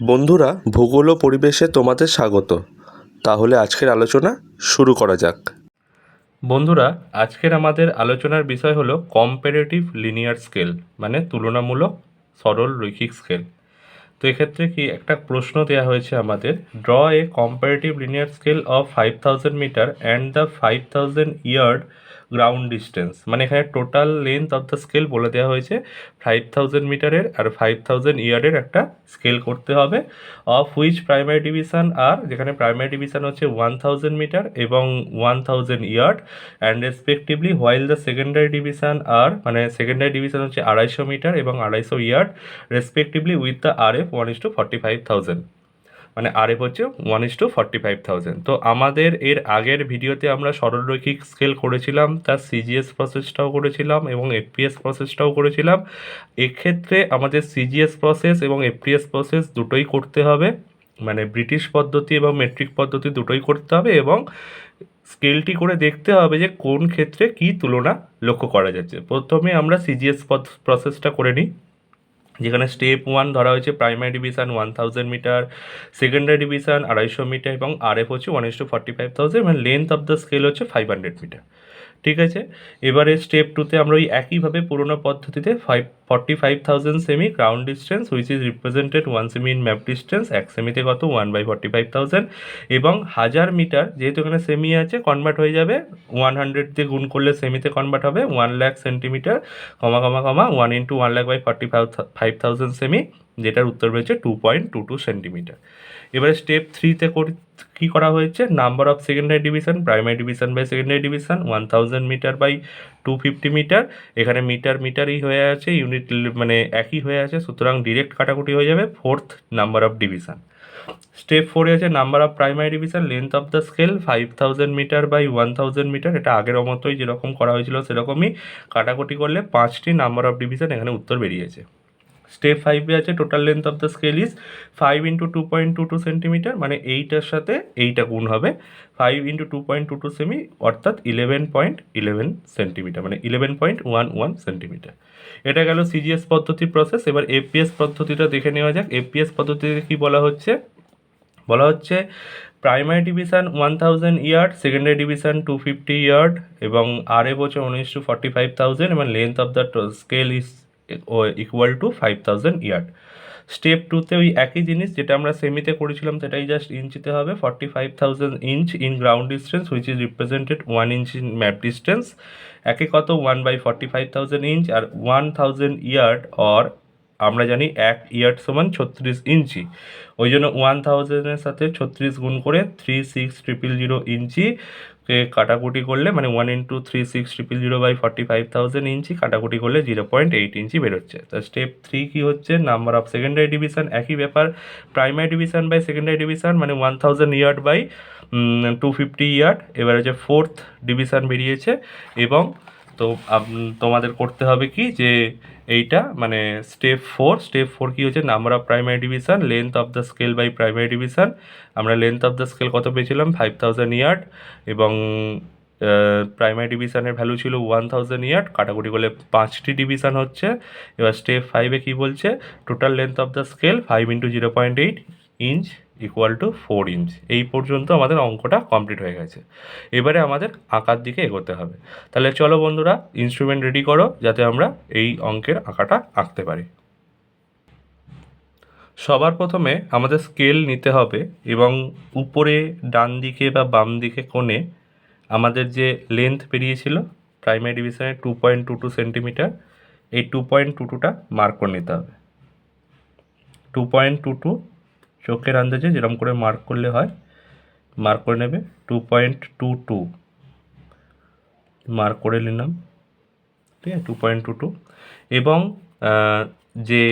বন্ধুরা, ভূগোল ও পরিবেশে তোমাদের স্বাগত। তাহলে আজকের আলোচনা শুরু করা যাক। বন্ধুরা, আজকের আমাদের আলোচনার বিষয় হলো কম্পারেটিভ লিনিয়ার স্কেল মানে তুলনামূলক সরল রৈখিক স্কেল তো এক্ষেত্রে কি একটা প্রশ্ন দেওয়া হয়েছে আমাদের draw a comparative linear scale of five thousand metre and the five thousand yard ground distance মানে এখানে total length of the scale বলে দেওয়া হয়েছে। ফাইভ থাউজেন্ড মিটারের আর ফাইভ থাউজেন্ড ইয়ার্ডের একটা স্কেল করতে হবে। অফ হুইচ প্রাইমারি ডিভিশন আর যেখানে প্রাইমারি ডিভিশন হচ্ছে ওয়ান থাউজেন্ড মিটার এবং one thousand yard and respectively while the secondary division আর মানে সেকেন্ডারি ডিভিশন হচ্ছে আড়াইশো মিটার এবং আড়াইশো yard respectively with the R F one is to forty five thousand মানে আর এফ হচ্ছে one is to forty five thousand তো আমাদের এর আগের ভিডিওতে আমরা সরলরৈখিক স্কেল করেছিলাম, তার সিজিএস প্রসেসটাও করেছিলাম এবং এফপিএস প্রসেসটাও করেছিলাম। এক্ষেত্রে আমাদের সিজিএস প্রসেস এবং এফপিএস প্রসেস দুটোই করতে হবে। মানে ব্রিটিশ পদ্ধতি এবং মেট্রিক পদ্ধতি দুটোই করতে হবে এবং স্কেলটি করে দেখতে হবে যে কোন ক্ষেত্রে কী তুলনা লক্ষ্য করা যাচ্ছে। প্রথমে আমরা সিজিএস প্রসেসটা করে নিই। যেখানে স্টেপ ওয়ান ধরা হয়েছে primary division one thousand metre secondary division আড়াইশো মিটার এবং আরএফ হচ্ছে one is to forty five thousand এবং লেন্থ অফ দ্য স্কেল হচ্ছে ফাইভ হান্ড্রেড মিটার ঠিক আছে? এবারে স্টেপ টুতে আমরা ওই একইভাবে পুরোনো পদ্ধতিতে five forty five thousand semi ground distance which is represented one semi in map distance এক সেমিতে কত? One by forty five thousand এবং হাজার মিটার, যেহেতু এখানে সেমি আছে কনভার্ট হয়ে যাবে ওয়ান হান্ড্রেড দিয়ে গুণ করলে সেমিতে কনভার্ট হবে one lakh centimetre comma comma comma one into one lakh by forty five five thousand semi যেটার উত্তর রয়েছে two point two two centimetre এবারে স্টেপ থ্রিতে কী করা হয়েছে? Number of secondary division primary division by secondary division one thousand metre by two fifty metre এখানে metre মিটারই হয়ে আছে ইউনিট মানে একই হয়ে আছে, সুতরাং ডিরেক্ট কাটাকুটি হয়ে যাবে fourth number of division step ফোরে আছে number of primary division length of the scale five thousand metre by one thousand metre এটা আগের মতোই যেরকম করা হয়েছিল, সেরকমই কাটাকুটি করলে পাঁচটি নাম্বার অফ ডিভিশন এখানে উত্তর বেরিয়েছে। স্টেপ ফাইভে আছে total length of the scale is five into two point two two centimetre মানে এইটার সাথে এইটা গুণ হবে five into two point two two semi অর্থাৎ ইলেভেন পয়েন্ট ইলেভেন সেন্টিমিটার মানে eleven point one one centimetre এটা গেল সিজিএস পদ্ধতির প্রসেস এবার এপিএস পদ্ধতিটা দেখে নেওয়া যাক। এপিএস পদ্ধতিতে কী বলা হচ্ছে? বলা হচ্ছে primary division one thousand yard secondary division two fifty yard এবং আর বছর উনিশ টু ফর্টি ফাইভ থাউজেন্ড এবং length of the scale is equal to five thousand yard step টুতে ওই একই জিনিস যেটা আমরা সেমিতে করেছিলাম, সেটাই জাস্ট ইঞ্চিতে হবে। Forty five thousand inch in ground distance which is represented one inch in map distance একে কত? One by forty five thousand inch R one thousand yard or আমরা জানি এক ইয়ার্ড সমান ছত্রিশ ইঞ্চি ওই জন্য ওয়ান থাউজেন্ডের সাথে ছত্রিশ গুণ করে থ্রি সিক্স ট্রিপল জিরো ইঞ্চি কে কাটাকুটি করলে মানে one into three six triple zero by forty five thousand ইঞ্চি কাটাকুটি করলে জিরো পয়েন্ট এইট ইঞ্চি বেরোচ্ছে। তো স্টেপ থ্রি কী হচ্ছে? নাম্বার অফ সেকেন্ডারি ডিভিশন একই ব্যাপার। Primary division by secondary division মানে one thousand yard by two fifty yard এবার হচ্ছে ফোর্থ ডিভিশন বেরিয়েছে এবং তো তোমাদের করতে হবে কি যে এইটা মানে স্টেপ ফোর স্টেপ ফোর কী হচ্ছে number of primary division length of the scale by primary division আমরা লেন্থ অফ দ্য স্কেল কত পেয়েছিলাম? ফাইভ থাউজেন্ড ইয়ার্ড এবং প্রাইমারি ডিভিশনের ভ্যালু ছিল ওয়ান থাউজেন্ড ইয়ার্ড কাটাকুটি করলে পাঁচটি ডিভিশন হচ্ছে। এবার স্টেপ ফাইভে কী বলছে? Total length of the scale five into zero point eight inch equal to four inch এই পর্যন্ত আমাদের অঙ্কটা কমপ্লিট হয়ে গেছে। এবারে আমাদের আঁকার দিকে এগোতে হবে। তাহলে চলো বন্ধুরা ইনস্ট্রুমেন্ট রেডি করো, যাতে আমরা এই অঙ্কের আঁকাটা আঁকতে পারি। সবার প্রথমে আমাদের স্কেল নিতে হবে এবং উপরে ডান দিকে বা বাম দিকে কোণে আমাদের যে লেন্থ বেরিয়েছিল প্রাইমারি ডিভিশনে two point two two centimetre এই টু পয়েন্ট টু টুটা মার্ক করে নিতে হবে। টু পয়েন্ট টু টু চোখের আন্দাজে যেরকম করে মার্ক করলে হয় মার্ক করে নেবে two point two two mark করে নিলাম, ঠিক আছে? টু পয়েন্ট টু টু এবং যে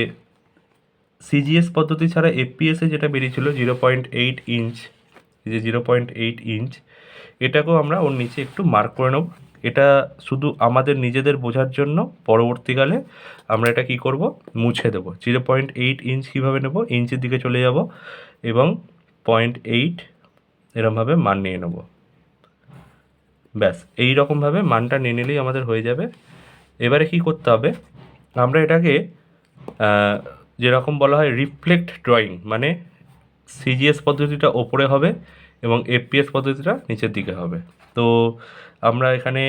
সিজিএস পদ্ধতি ছাড়া এফপিএসে যেটা বেরিয়েছিল জিরো পয়েন্ট এইট ইঞ্চ যে জিরো পয়েন্ট এইট ইঞ্চ এটাকেও আমরা ওর নিচে একটু মার্ক করে নেব। এটা শুধু আমাদের নিজেদের বোঝার জন্য পরবর্তীকালে আমরা এটা কি করব? মুছে দেবো। জিরো পয়েন্ট এইট ইঞ্চ কীভাবে নেব? ইঞ্চের দিকে চলে যাব এবং পয়েন্ট এইট এরমভাবে মান নিয়ে নেব। ব্যাস এই রকমভাবে মানটা নিয়ে নিলেই আমাদের হয়ে যাবে। এবারে কি করতে হবে? আমরা এটাকে যেরকম বলা হয় রিফ্লেক্ট ড্রয়িং মানে সিজিএস পদ্ধতিটা ওপরে হবে এবং এফপিএস পদ্ধতিটা নিচের দিকে হবে। তো আমরা এখানে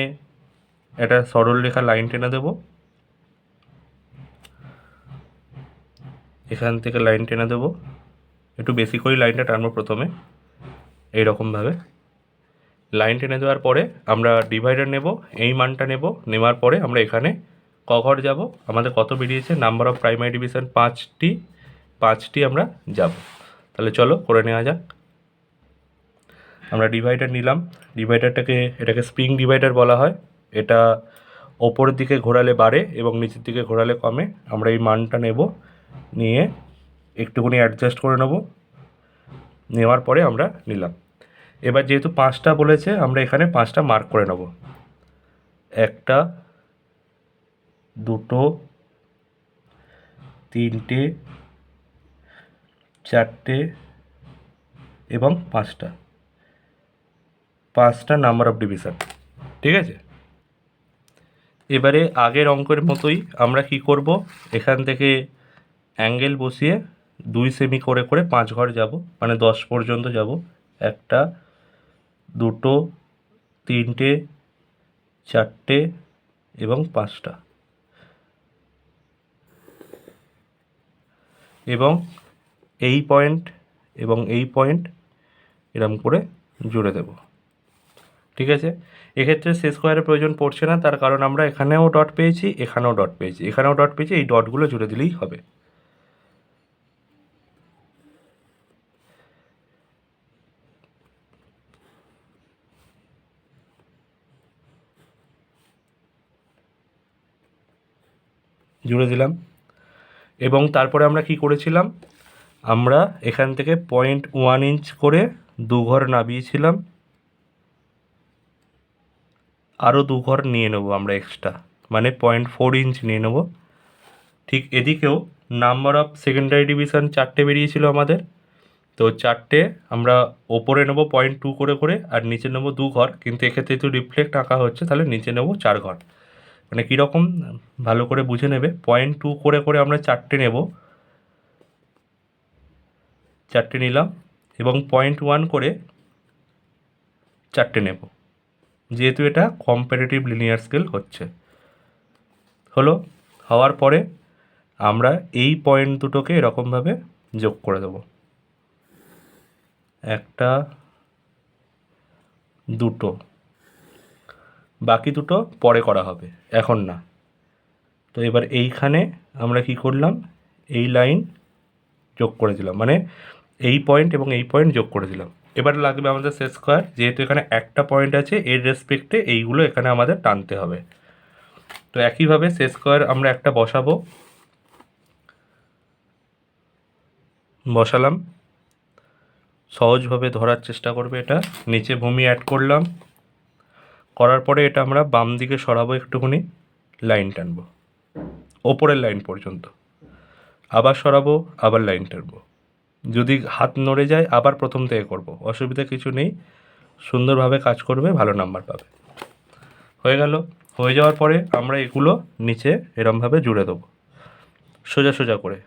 একটা সরল রেখা লাইন টেনে দেবো। এখান থেকে লাইন টেনে দেবো। একটু বেশি করে লাইনটা টানবো প্রথমে এই এইরকমভাবে। লাইন টেনে দেওয়ার পরে আমরা ডিভাইডার নেব, এই মানটা নেব, নেওয়ার পরে আমরা এখানে ক ঘর যাব। আমাদের কত বেরিয়েছে? নাম্বার অফ প্রাইমারি ডিভিশন পাঁচটি পাঁচটি আমরা যাব। তাহলে চলো করে নেওয়া যাক। আমরা ডিভাইডার নিলাম। ডিভাইডারটাকে এটাকে স্প্রিং ডিভাইডার বলা হয়। এটা ওপরের দিকে ঘোরালে বাড়ে এবং নিচের দিকে ঘোরালে কমে। আমরা এই মানটা নেব, নিয়ে একটুখানি অ্যাডজাস্ট করে নেব। নেওয়ার পরে আমরা নিলাম। এবার যেহেতু পাঁচটা বলেছে, আমরা এখানে পাঁচটা মার্ক করে নেব। একটা, দুটো, তিনটে, চারটে এবং পাঁচটা। পাঁচটা নাম্বার অফ ডিভিশন ঠিক আছে? এবারে আগের অঙ্কের মতোই আমরা কি করব? এখান থেকে অ্যাঙ্গেল বসিয়ে দুই সেমি করে করে পাঁচ ঘর যাব মানে দশ পর্যন্ত যাব। একটা, দুটো, তিনটে, চারটে এবং পাঁচটা। এবং এই পয়েন্ট এবং এই পয়েন্ট এরম করে জুড়ে দেব। ঠিক আছে? এক্ষেত্রে শেষ স্কোয়ারের প্রয়োজন পড়ছে না, তার কারণ আমরা এখানেও ডট পেয়েছি, এখানেও ডট পেয়েছি। এখানেও ডট পেয়েছি, এই ডটগুলো জুড়ে দিলেই হবে। জুড়ে দিলাম। এবং তারপরে আমরা কি করেছিলাম? আমরা এখান থেকে পয়েন্ট ওয়ান ইঞ্চ করে দু ঘর নামিয়েছিলাম। আরও দু ঘর নিয়ে নেব আমরা এক্সট্রা মানে পয়েন্ট ফোর ইঞ্চ নিয়ে নেব। ঠিক এদিকেও নাম্বার অফ সেকেন্ডারি ডিভিশন চারটে বেরিয়েছিল আমাদের। তো চারটে আমরা ওপরে নেব পয়েন্ট টু করে করে, আর নিচে নেব দু ঘর। কিন্তু এক্ষেত্রে একটু রিফ্লেক্ট আঁকা হচ্ছে, তাহলে নিচে নেব চার ঘর। মানে কীরকম, ভালো করে বুঝে নেবে। পয়েন্ট টু করে করে আমরা চারটে নেব। চারটে নিলাম এবং পয়েন্ট ওয়ান করে চারটে নেব। যেহেতু এটা কম্পারেটিভ লিনিয়ার স্কেল হচ্ছে। হলো, হওয়ার পরে আমরা এই পয়েন্ট দুটোকে এরকমভাবে যোগ করে দেবো। একটা, দুটো। বাকি দুটো পরে করা হবে, এখন না। তো এবার এইখানে আমরা কি করলাম? এই লাইন যোগ করে দিলাম। মানে এই পয়েন্ট এবং এই পয়েন্ট যোগ করে দিলাম। এবার লাগবে আমাদের সেট স্কোয়ার যেহেতু এখানে একটা পয়েন্ট আছে, এর রেসপেক্টে এইগুলো এখানে আমাদের টানতে হবে। তো একইভাবে সেট স্কোয়ার আমরা একটা বসাবো। বসালাম। সহজভাবে ধরার চেষ্টা করবে এটা। নিচে ভূমি অ্যাড করলাম। করার পরে এটা আমরা বাম দিকে সরাবো একটুখানি লাইন টানবো। ওপরের লাইন পর্যন্ত। আবার সরাবো, আবার লাইন টানবো। যদি হাত নড়ে যায়, আবার প্রথম থেকে করব। অসুবিধা কিছু নেই। সুন্দরভাবে কাজ করবে, ভালো নাম্বার পাবে। হয়ে গেল। হয়ে যাওয়ার পরে আমরা এগুলো নিচে এরমভাবে জুড়ে দেবো। সোজা সোজা করে।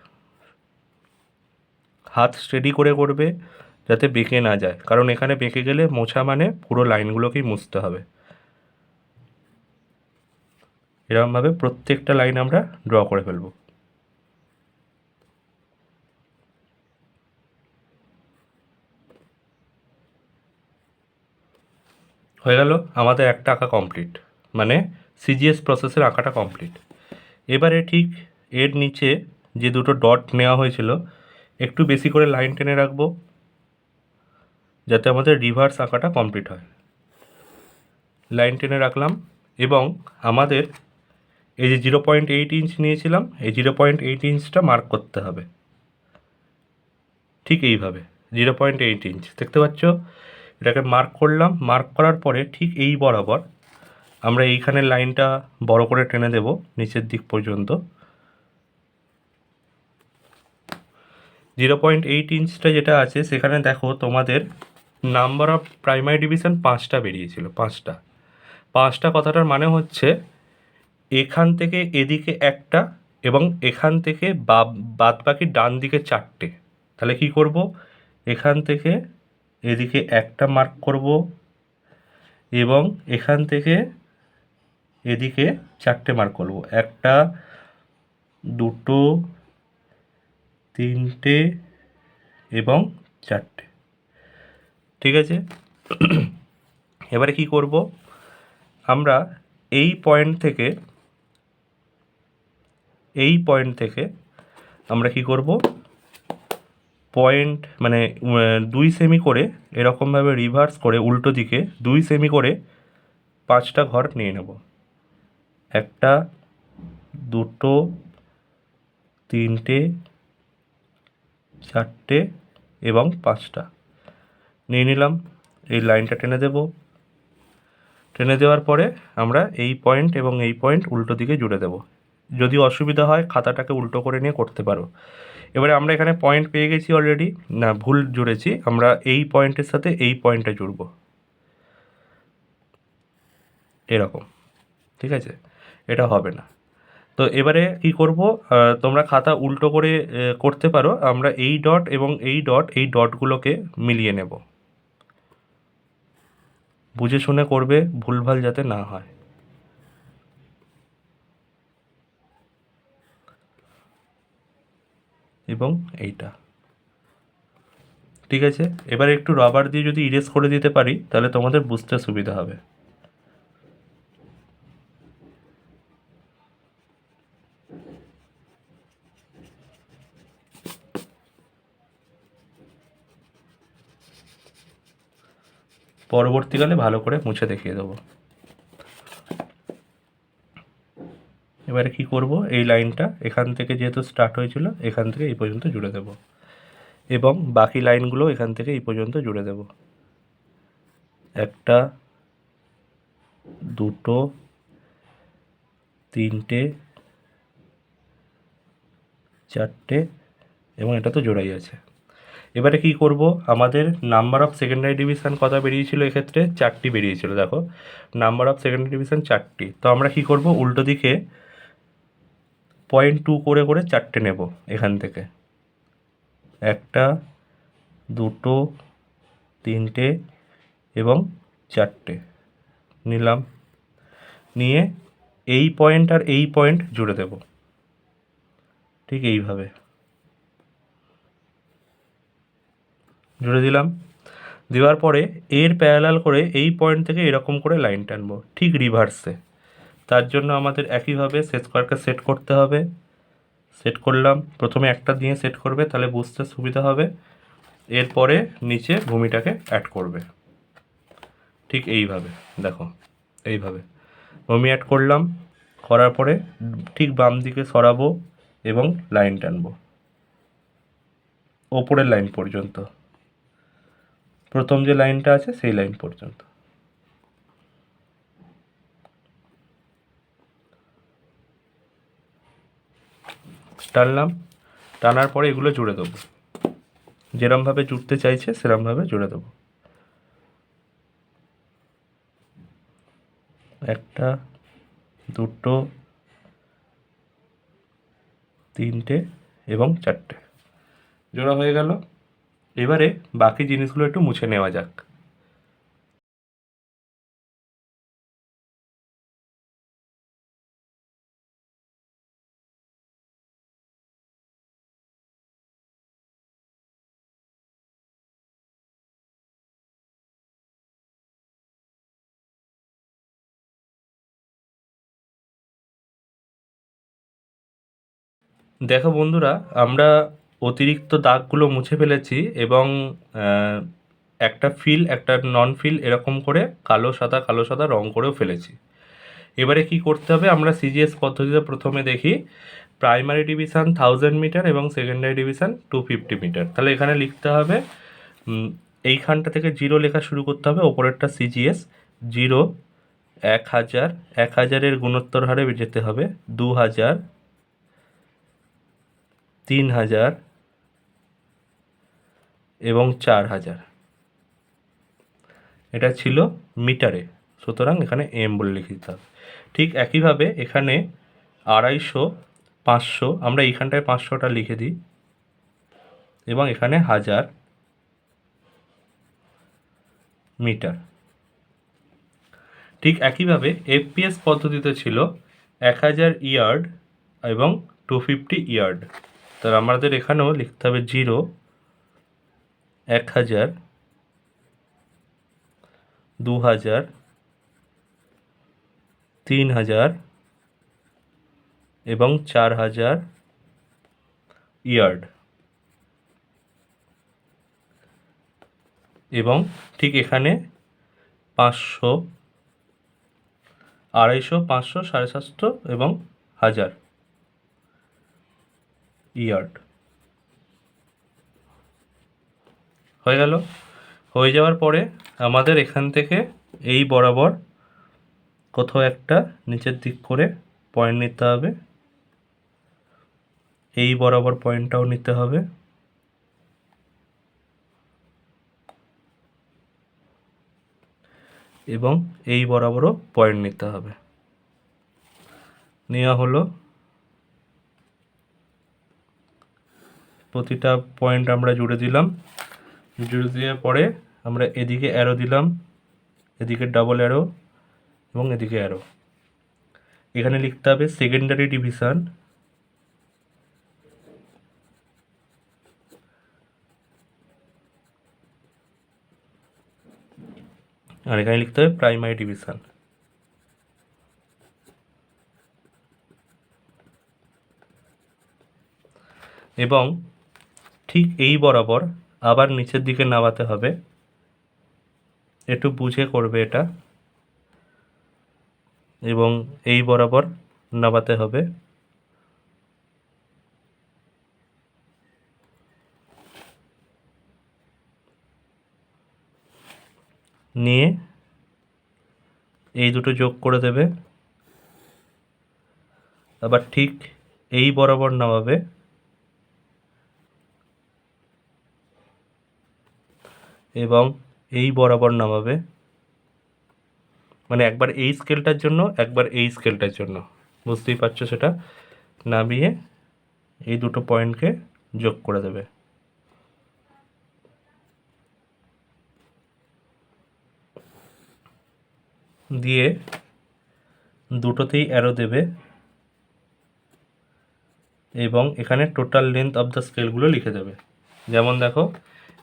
হাত স্টেডি করে করবে, যাতে বেঁকে না যায়। কারণ এখানে বেঁকে গেলে মোছা মানে পুরো লাইনগুলোকেই মুছতে হবে। এরকমভাবে প্রত্যেকটা লাইন আমরা ড্র করে ফেলব। হয়ে গেল আমাদের একটা আঁকা কমপ্লিট মানে সিজিএস প্রসেসের আঁকাটা কমপ্লিট এবারে ঠিক এর নিচে যে দুটো ডট নেওয়া হয়েছিল, একটু বেশি করে লাইন টেনে রাখব, যাতে আমাদের রিভার্স আঁকাটা কমপ্লিট হয়। লাইন টেনে রাখলাম এবং আমাদের এই যে জিরো পয়েন্ট এইট ইঞ্চ নিয়েছিলাম, এই জিরো পয়েন্ট এইট ইঞ্চটা মার্ক করতে হবে। ঠিক এইভাবে জিরো পয়েন্ট এইট ইঞ্চ দেখতে পাচ্ছ? এটাকে মার্ক করলাম। মার্ক করার পরে ঠিক এই বরাবর আমরা এইখানে লাইনটা বড় করে টেনে দেব, নিচের দিক পর্যন্ত। জিরো পয়েন্ট এইট ইঞ্চটা যেটা আছে, সেখানে দেখো তোমাদের নাম্বার অফ প্রাইমারি ডিভিশন পাঁচটা বেরিয়েছিল, পাঁচটা। পাঁচটা কথাটার মানে হচ্ছে এখান থেকে এদিকে একটা এবং এখান থেকে বাদ বাকি ডান দিকে চারটে। তাহলে কি করব? এখান থেকে এদিকে একটা মার্ক করব এবং এখান থেকে এদিকে চারটে মার্ক করব। একটা, দুটো, তিনটে এবং চারটে। ঠিক আছে? এবারে কি করব? আমরা এই পয়েন্ট থেকে, এই পয়েন্ট থেকে আমরা কি করব? পয়েন্ট মানে দুই সেমি করে এরকমভাবে রিভার্স করে উল্টো দিকে দুই সেমি করে পাঁচটা ঘর নিয়ে নেব। একটা, দুটো, তিনটে, চারটে এবং পাঁচটা নিয়ে নিলাম। এই লাইনটা টেনে দেব। টেনে দেওয়ার পরে আমরা এই পয়েন্ট এবং এই পয়েন্ট উল্টো দিকে জুড়ে দেব। যদি অসুবিধা হয়, খাতাটাকে উল্টো করে নিয়ে করতে পারো। এবারে আমরা এখানে পয়েন্ট পেয়ে গেছি অলরেডি না, ভুল জুড়েছি। আমরা এই পয়েন্টের সাথে এই পয়েন্টটা জুড়ব। এরকম। ঠিক আছে? এটা হবে না। তো এবারে কি করব? তোমরা খাতা উল্টো করে করতে পারো। আমরা এই ডট এবং এই ডট এই ডটগুলোকে মিলিয়ে নেব। বুঝে শুনে করবে, ভুলভাল যাতে না হয়। এবং এইটা। ঠিক আছে? এবার একটু রাবার দিয়ে যদি ইরেজ করে দিতে পারি, তাহলে তোমাদের বুঝতে সুবিধা হবে। পরবর্তীকালে ভালো করে মুছে দেখিয়ে দেবো। এবারে কি করব? এই লাইনটা এখান থেকে যেহেতু স্টার্ট হয়েছিল, এখান থেকে এই পর্যন্ত জুড়ে দেব। এবং বাকি লাইনগুলো এখান থেকে এই পর্যন্ত জুড়ে দেব। একটা, দুটো, তিনটে, চারটে, এবং এটা তো জোড়াই আছে। এবারে কি করব? আমাদের নাম্বার অফ সেকেন্ডারি ডিভিশন কত বেরিয়েছিল এক্ষেত্রে? চারটি বেরিয়েছিল, দেখো। নাম্বার অফ সেকেন্ডারি ডিভিশন চারটি। তো আমরা কি করব? উল্টো দিকে পয়েন্ট টু করে করে চারটে নেব এখান থেকে। একটা, দুটো, তিনটে এবং চারটে নিলাম। নিয়ে এই পয়েন্ট আর এই পয়েন্ট জুড়ে দেব। ঠিক এইভাবে। জুড়ে দিলাম। দেওয়ার পরে এর প্যারালাল করে এই পয়েন্ট থেকে এরকম করে লাইন টানবো। ঠিক রিভার্সে তার জন্য আমাদের একইভাবে সেট স্কোয়ারকে সেট করতে হবে। সেট করলাম। প্রথমে একটা দিয়ে সেট করবে, তাহলে বুঝতে সুবিধা হবে। এরপরে নিচে ভূমিটাকে অ্যাড করবে। ঠিক এইভাবে, দেখো, এইভাবে। ভূমি অ্যাড করলাম। করার পরে ঠিক বাম দিকে সরাবো এবং লাইন টানবো। ওপরের লাইন পর্যন্ত। প্রথম যে লাইনটা আছে, সেই লাইন পর্যন্ত। টানলাম, টানার পরে এগুলো জুড়ে দেবো। যেরমভাবে জুড়তে চাইছে সেরমভাবে জুড়ে দেবো। একটা, দুটো, তিনটে এবং চারটে। জোড়া হয়ে গেল। এবারে বাকি জিনিসগুলো একটু মুছে নেওয়া যাক। দেখো বন্ধুরা, আমরা অতিরিক্ত দাগগুলো মুছে ফেলেছি এবং একটা ফিল একটা নন ফিল এরকম করে কালো সাদা কালো সাদা রং করেও ফেলেছি। এবারে কি করতে হবে, আমরা সিজিএস পদ্ধতিতে প্রথমে দেখি প্রাইমারি ডিভিশন থাউজেন্ড মিটার এবং secondary division two fifty metre তাহলে এখানে লিখতে হবে এইখানটা থেকে জিরো লেখা শুরু করতে হবে, ওপরেরটা সিজিএস জিরো এক হাজার, এক হাজারের গুণোত্তর হারে যেতে হবে দু হাজার তিন হাজার এবং চার হাজার। এটা ছিল মিটারে। সুতরাং এখানে এম বলে লিখে দিতে হবে। ঠিক একইভাবে এখানে আড়াইশো, পাঁচশো, আমরা এইখানটায় পাঁচশোটা লিখে দিই। এবং এখানে হাজার মিটার। ঠিক একইভাবে এফপিএস পদ্ধতিতে ছিল এক হাজার ইয়ার্ড এবং টু ফিফটি ইয়ার্ড। তার আমাদের এখানেও লিখতে হবে জিরো, এক হাজার, দু হাজার, তিন হাজার এবং চার হাজার ইয়ার্ড। এবং ঠিক এখানে পাঁচশো, আড়াইশো, পাঁচশো, সাড়ে সাতশো এবং হাজার। ইয়ার্ড। হয়ে গেল। হয়ে যাওয়ার পরে আমাদের এখান থেকে এই বরাবর কোথাও একটা নিচের দিক করে পয়েন্ট নিতে হবে। এই বরাবর পয়েন্টটাও নিতে হবে। এবং এই বরাবরও পয়েন্ট নিতে হবে। নেওয়া হলো প্রতিটা পয়েন্ট আমরা জুড়ে দিলাম। জুড়ে দেওয়ার পরে আমরা এদিকে অ্যারো দিলাম, এদিকে ডাবল অ্যারো এবং এদিকে অ্যারো এখানে লিখতে হবে সেকেন্ডারি ডিভিশন আর এখানে লিখতে হবে প্রাইমারি ডিভিশন এবং ঠিক এই বরাবর আবার নিচের দিকে নামাতে হবে। একটু বুঝে করবে এটা। এবং এই বরাবর নামাতে হবে। নিয়ে এই দুটো যোগ করে দেবে। আবার ঠিক এই বরাবর নামাবে। এবং এই বরাবর নামাবে। মানে একবার এই স্কেলটার জন্য, একবার এই স্কেলটার জন্য। বুঝতেই পারছ সেটা? নামিয়ে এই দুটো পয়েন্টকে যোগ করে দেবে। দিয়ে দুটোতেই অ্যারো দেবে এবং এখানে টোটাল লেন্থ অফ দ্য স্কেলগুলো লিখে দেবে। যেমন দেখো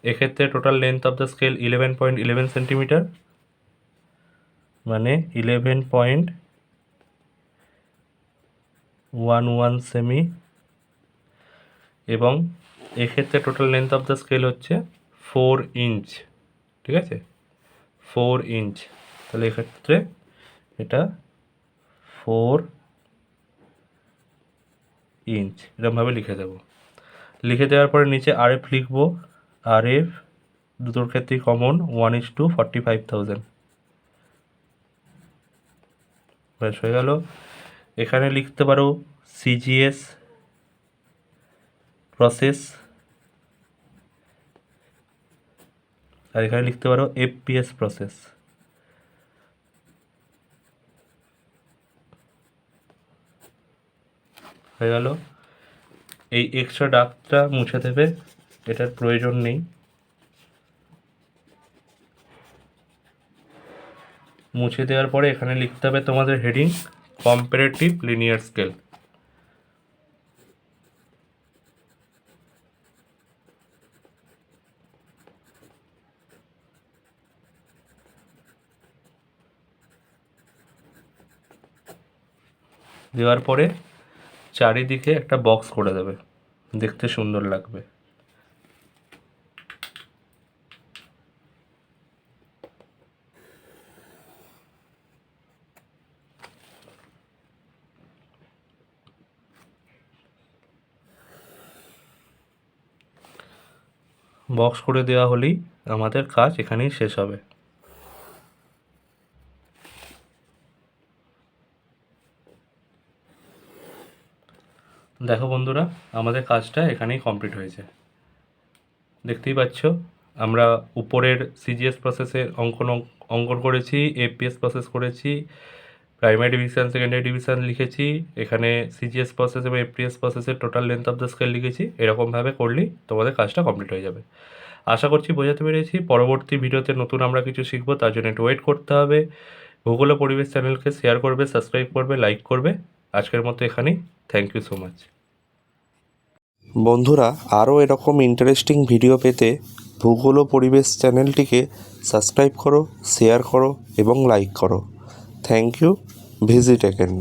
এক্ষেত্রে total length of the scale eleven point eleven centimetre মানে eleven point one one semi এবং এক্ষেত্রে total length of the scale হচ্ছে ফোর ইঞ্চ ঠিক আছে? ফোর ইঞ্চ তাহলে এক্ষেত্রে এটা ফোর ইঞ্চ এরকমভাবে লিখে দেবো। লিখে দেওয়ার পরে নিচে আর এফ লিখব। আর এফ, দুটোর ক্ষেত্রেই common one is to forty five thousand ব্যাস, হয়ে গেল। এখানে লিখতে পারো সিজিএস প্রসেস আর এখানে লিখতে পারো এফপিএস প্রসেস হয়ে গেল। এই এক্সট্রা ডাকটা মুছে দেবে। এটার প্রয়োজন নেই। মুছে দেওয়ার পরে এখানে লিখতে হবে তোমাদের হেডিং কম্পারেটিভ লিনিয়ার স্কেল। দেওয়ার পরে চারিদিকে একটা বক্স করে দেবে। দেখতে সুন্দর লাগবে। বক্স করে দেওয়া হলেই আমাদের কাজ এখানেই শেষ হবে। দেখো বন্ধুরা, আমাদের কাজটা এখানেই কমপ্লিট হয়েছে। দেখতেই পাচ্ছ, আমরা উপরের সিজিএস প্রসেসে অঙ্কন অঙ্কন করেছি এপিএস প্রসেস করেছি প্রাইমারি ডিভিশন সেকেন্ডারি ডিভিশন লিখেছি, এখানে সিজিএস প্রসেস এবং এফটিএস প্রসেসের total length of the scale লিখেছি এরকমভাবে করলেই তোমাদের কাজটা কমপ্লিট হয়ে যাবে। আশা করছি বোঝাতে পেরেছি, পরবর্তী ভিডিওতে নতুন আমরা কিছু শিখব, তার জন্য একটু ওয়েট করতে হবে। ভূগোল পরিবেশ চ্যানেলকে শেয়ার করবে সাবস্ক্রাইব করবে লাইক করবে। আজকের মতো এখানেই থ্যাংক ইউ সো মাচ বন্ধুরা, আরও এরকম ইন্টারেস্টিং ভিডিও পেতে ভূগোল পরিবেশ চ্যানেলটিকে সাবস্ক্রাইব করো শেয়ার করো এবং লাইক করো। Thank you visit again